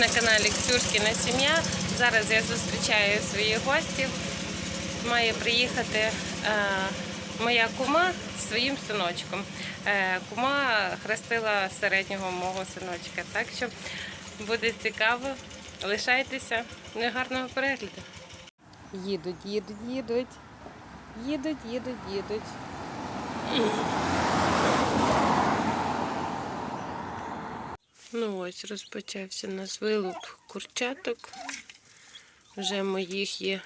на каналі Ксюшкіна сім'я. Зараз я зустрічаю своїх гостів. Має приїхати е, моя кума з своїм синочком. Е, кума хрестила середнього мого синочка. Так що буде цікаво. Лишайтеся. Ну гарного перегляду. Їдуть, їдуть, їдуть. Їдуть, їдуть, їдуть. Ну ось розпочався у нас вилуп курчаток. Вже моїх є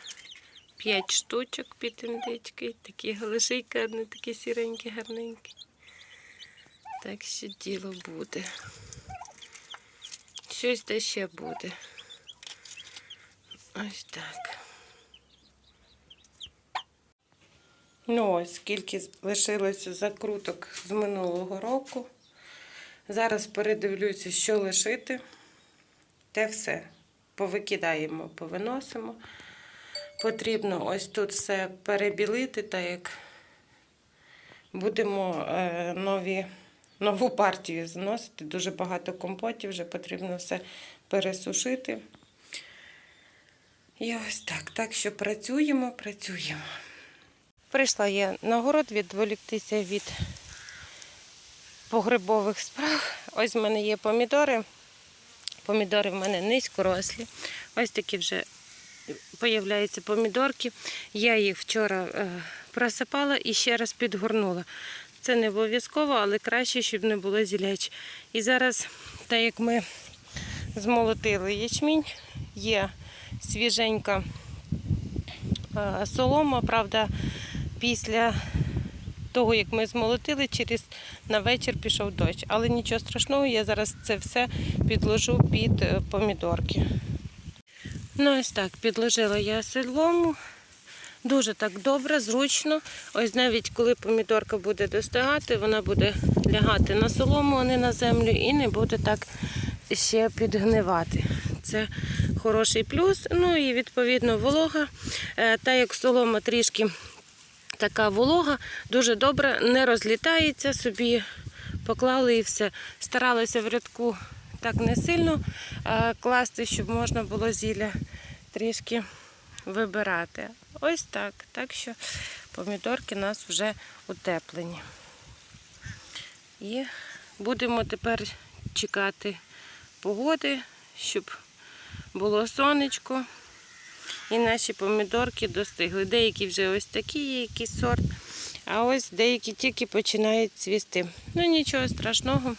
5 штучок під індички. Такі галишийка, одне такі сіренькі, гарненькі. Так що діло буде. Щось те ще буде. Ось так. Ну ось скільки лишилося закруток з минулого року. Зараз передивлюся, що лишити. Те все повикидаємо, повиносимо. Потрібно ось тут все перебілити, так як будемо е, нові, нову партію заносити. Дуже багато компотів, вже потрібно все пересушити. І ось так. Так що працюємо, працюємо. Прийшла я на город відволіктися від погрибових справ. Ось в мене є помідори. Помідори в мене низькорослі. Ось такі вже появляються помідорки. Я їх вчора е, просипала і ще раз підгорнула. Це не обов'язково, але краще, щоб не було зілячі. І зараз, так як ми змолотили ячмінь, є свіженька е, солома, правда, після того, як ми змолотили, через на вечір пішов дощ. Але нічого страшного, я зараз це все підложу під е, помідорки. Ну, ось так, підложила я солому. Дуже так добре, зручно. Ось навіть коли помідорка буде достигати, вона буде лягати на солому, а не на землю, і не буде так ще підгнивати. Це хороший плюс. Ну і відповідно волога. Е, Та як солома трішки така волога, дуже добре, не розлітається собі, поклали і все. Старалася в рядку так не сильно класти, щоб можна було зілля трішки вибирати. Ось так. Так що помідорки у нас вже утеплені. І будемо тепер чекати погоди, щоб було сонечко. І наші помідорки достигли. Деякі вже ось такі є, сорт, а ось деякі тільки починають цвісти. Ну нічого страшного,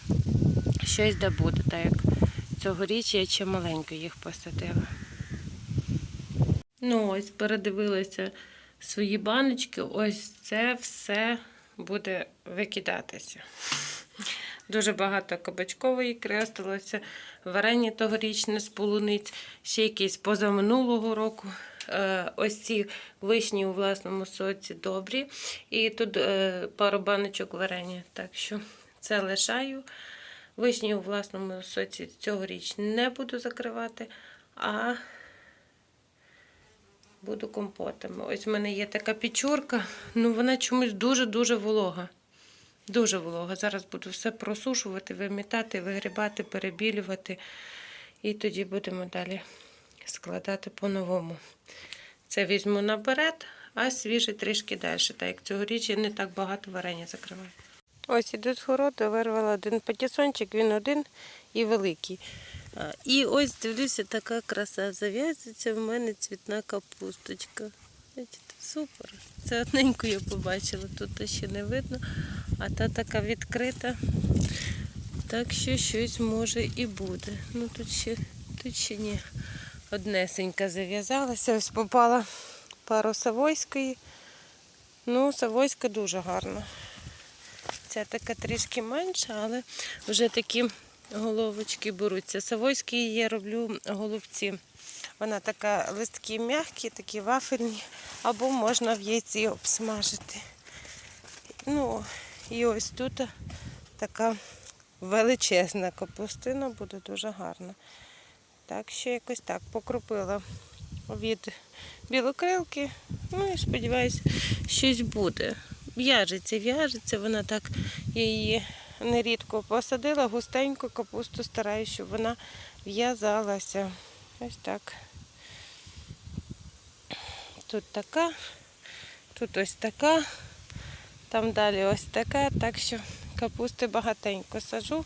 щось да буде, так як цьогоріч я ще маленько їх посадила. Ну ось, передивилася свої баночки, ось це все буде викидатися. Дуже багато кабачкової ікри варення тогорічне з полуниць, ще якісь позаминулого року. Е, Ось ці вишні у власному соці добрі. І тут е, пару баночок варення. Так що це лишаю. Вишні у власному соці цьогоріч не буду закривати, а буду компотами. Ось в мене є така печурка, ну вона чомусь дуже-дуже волога. Дуже волога. Зараз буду все просушувати, вимітати, вигрібати, перебілювати. І тоді будемо далі складати по-новому. Це візьму наперед, а свіже трішки далі. Так як цьогоріч я не так багато варення закриваю. Ось іду з городу, вирвала один патісончик, він один і великий. І ось дивлюся, така краса зав'язується в мене цвітна капусточка. Супер. Це одненьку я побачила, тут ще не видно, а та така відкрита. Так що щось може і буде. Ну тут ще, тут ще ні. Однесенька зав'язалася, ось попала пару савойської. Ну, савойська дуже гарна. Ця така трішки менша, але вже такі головочки беруться. Савойські я роблю голубці. Вона така листки м'які, такі вафельні, або можна в яйці обсмажити. Ну, і ось тут така величезна капустина буде дуже гарна. Так що якось так покропила від білокрилки. Ну і сподіваюся, щось буде. В'яжеться, в'яжеться, вона так, її нерідко посадила густеньку капусту, стараюсь, щоб вона в'язалася. Ось так. Тут така, тут ось така, там далі ось така, так що капусти багатенько сажу.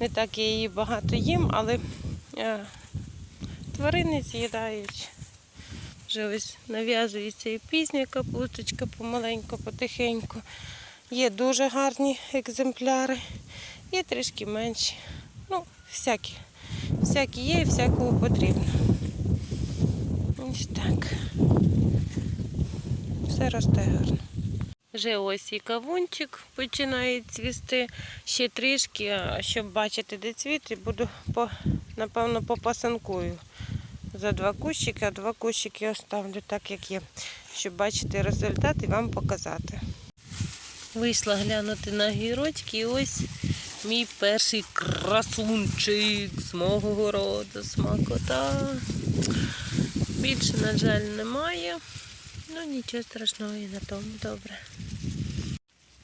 Не так я її багато їм, але е, тварини з'їдають. Вже ось нав'язується і пізня капусточка помаленьку, потихеньку. Є дуже гарні екземпляри, є трішки менші. Ну, всякі. Всякі є і всякого потрібно. Ось так. Все росте гарно. Вже ось і кавунчик починає цвісти ще трішки, щоб бачити, де цвіт, буду по, напевно попасанкую за два кущики, а два кущики оставлю так, як є, щоб бачити результат і вам показати. Вийшла глянути на гірочки, і ось мій перший красунчик з мого городу, смакота. Більше, на жаль, немає. Ну нічого страшного і на тому добре.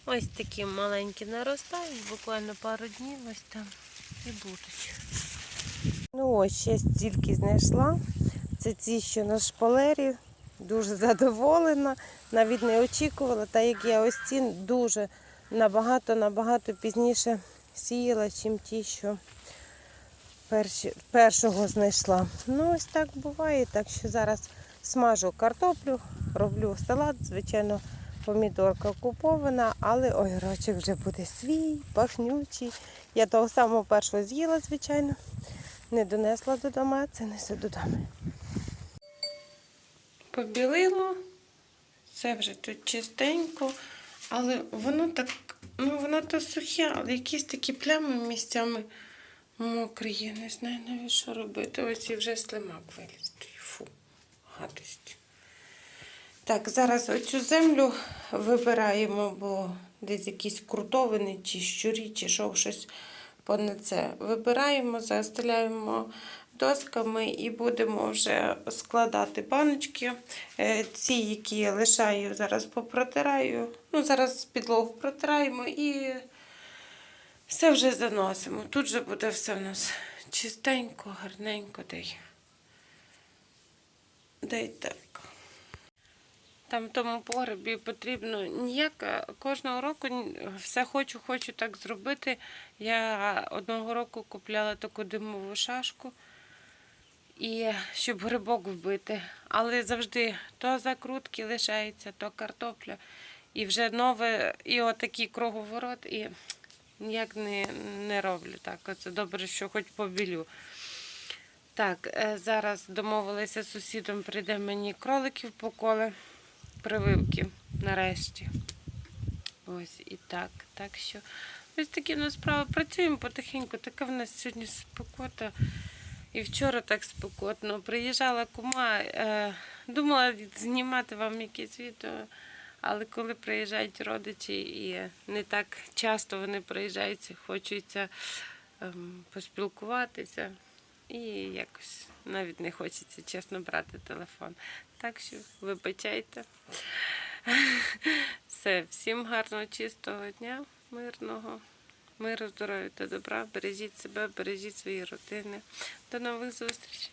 Ось такі маленькі наростають, буквально пару днів ось там і будуть. Ну ось ще стільки знайшла. Це ці, що на шпалері. Дуже задоволена, навіть не очікувала, та як я ось ці дуже набагато-набагато пізніше сіяла, чим ті, що першого знайшла. Ну, ось так буває. Так що зараз смажу картоплю, роблю салат, звичайно, помідорка купована, але огірочок вже буде свій, пахнючий. Я того самого першого з'їла, звичайно. Не донесла додому, а це несу додому. Побілило, все вже тут чистенько, але воно так, ну воно то сухе, але якісь такі плями місцями мокрі. є. Не знаю навіть що робити. Ось і вже слимак виліз. Фу, гадость. Так, зараз оцю землю вибираємо, бо десь якісь крутовини, чи щурі, чи що, щось понад це. Вибираємо, застеляємо досками і будемо вже складати баночки. Е, Ці, які я лишаю, зараз попротираю. Ну, зараз підлогу протираємо і все вже заносимо. Тут же буде все у нас чистенько, гарненько, де й, так. Там в тому погребі потрібно ніяк. Кожного року все хочу, хочу так зробити. Я одного року купляла таку димову шашку, і щоб грибок вбити. Але завжди то закрутки лишається, то картопля. І вже нове, і отакий круговорот, і ніяк не, не роблю так. Оце добре, що хоч побілю. Так, е, зараз домовилися з сусідом, прийде мені кроликів поколе прививки нарешті. Ось і так. Так що ось такі в нас справи. Працюємо потихеньку. Така в нас сьогодні спекота. І вчора так спекотно. Приїжджала кума, е, думала знімати вам якесь відео, але коли приїжджають родичі і не так часто вони приїжджають, хочуться ем, поспілкуватися. І якось навіть не хочеться чесно брати телефон. Так що вибачайте. Все, всім гарного, чистого дня, мирного, миру, здоров'я та добра. Бережіть себе, бережіть свої родини. До нових зустрічей.